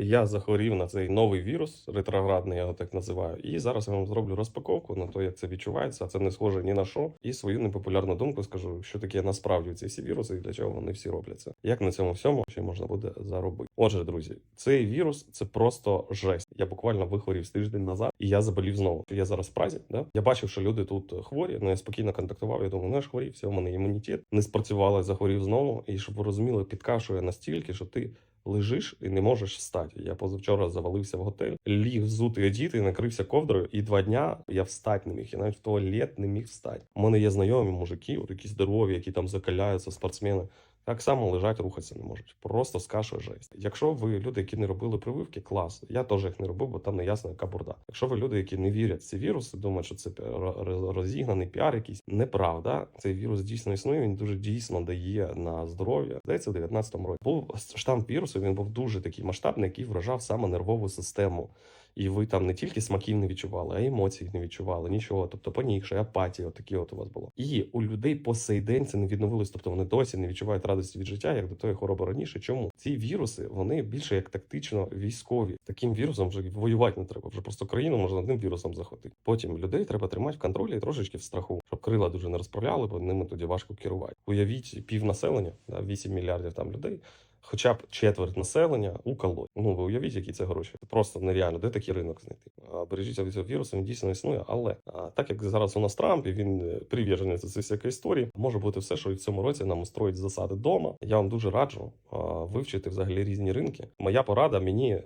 Я захворів на цей новий вірус, ретроградний, я його так називаю. І зараз я вам зроблю розпаковку на те, як це відчувається. а Це не схоже ні на що. І свою непопулярну думку скажу, що таке насправді ці всі віруси і для чого вони всі робляться. Як на цьому всьому ще можна буде заробити? Отже, друзі, цей вірус це просто жесть. Я буквально вихворів тиждень назад, і я заболів знову. Я зараз в Празі, да? Я бачив, що люди тут хворі. Ну я спокійно контактував. Я думаю, ну я ж хворів, все, у мене імунітет не спрацювало, захворів знову. І щоб ви розуміли, підкашує настільки, що ти. Лежиш і не можеш встати. Я позавчора завалився в готель, ліг взутий одіти, накрився ковдрою, і два дня я встати не міг. Я навіть в туалет не міг встати. У мене є знайомі мужики, от які здорові, які там закаляються, спортсмени. Так само лежать, рухатися не можуть. Просто скашує жесть. Якщо ви люди, які не робили прививки, клас. Я теж їх не робив, бо там не ясно, яка бурда. Якщо ви люди, які не вірять в ці віруси, думають, що це ро- ро- розігнаний піар якийсь, неправда. Цей вірус дійсно існує. Він дуже дійсно дає на здоров'я. Здається, в 19-му році був штам вірусу. Він був дуже такий масштабний, який вражав саме нервову систему. І ви там не тільки смаків не відчували, а й емоцій не відчували, нічого. Тобто понігше, апатія, отакі от у вас було. І у людей по сей день це не відновилось. Тобто вони досі не відчувають радості від життя, як до тої хвороби раніше. Чому ці віруси вони більше як тактично військові? Таким вірусом вже воювати не треба. Вже просто країну можна одним вірусом захватити. Потім людей треба тримати в контролі і трошечки в страху, щоб крила дуже не розправляли, бо ними тоді важко керувати. Уявіть пів населення, да, 8 мільярдів там людей. Хоча б четверть населення уколоть. Ну ви уявіть, які це гроші. Це просто нереально. Де такий ринок знайти? Бережіться від цього вірусу, він дійсно існує. Але так як зараз у нас Трамп, і він е, привержений до цієї всякої історії, може бути все, що і в цьому році нам устроїть засади вдома. Я вам дуже раджу вивчити взагалі різні ринки. Моя порада мені. е,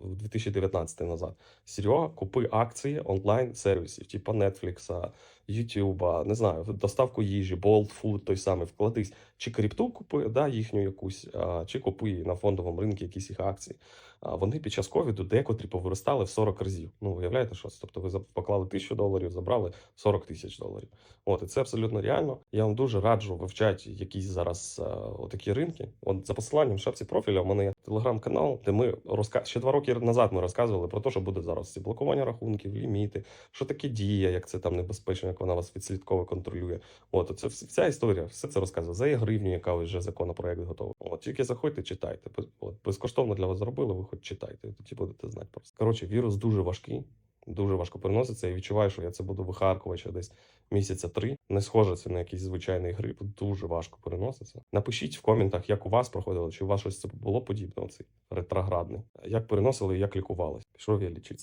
В 2019 назад Серега, купи акції онлайн сервісів, типу Netflix, YouTube, не знаю, доставку їжі, Bolt Food, той самий, вкладись. Чи крипту купи, да, їхню якусь, а, чи купи на фондовому ринку якісь їх акції. А вони під час ковіду декотрі повиростали в 40 разів. Ну, виявляєте, що? Тобто ви поклали тисячу доларів, забрали 40 тисяч доларів. От, і це абсолютно реально. Я вам дуже раджу вивчати якісь зараз а, отакі ринки. От за посиланням в шапці профіля у мене є телеграм-канал, де ми розка... ще два роки назад ми розказували про те, що буде зараз ці блокування рахунків, ліміти, що таке дія, як це там небезпечно, як вона вас відслідково контролює. От це вся історія, все це розказує. За гривню, яка вже законопроект готовий. От тільки заходьте, читайте. От безкоштовно для вас зробили. Ви хоч читайте. Тоді будете знати просто. Коротше, вірус дуже важкий. Дуже важко переноситься. Я відчуваю, що я це буду вихаркувати ще десь місяця три. Не схоже це на якийсь звичайний грип. Дуже важко переноситься. Напишіть в коментах, як у вас проходило, чи у вас щось це було подібне, оцей ретроградний. Як переносили і як лікувалось. Пішов я лічитися.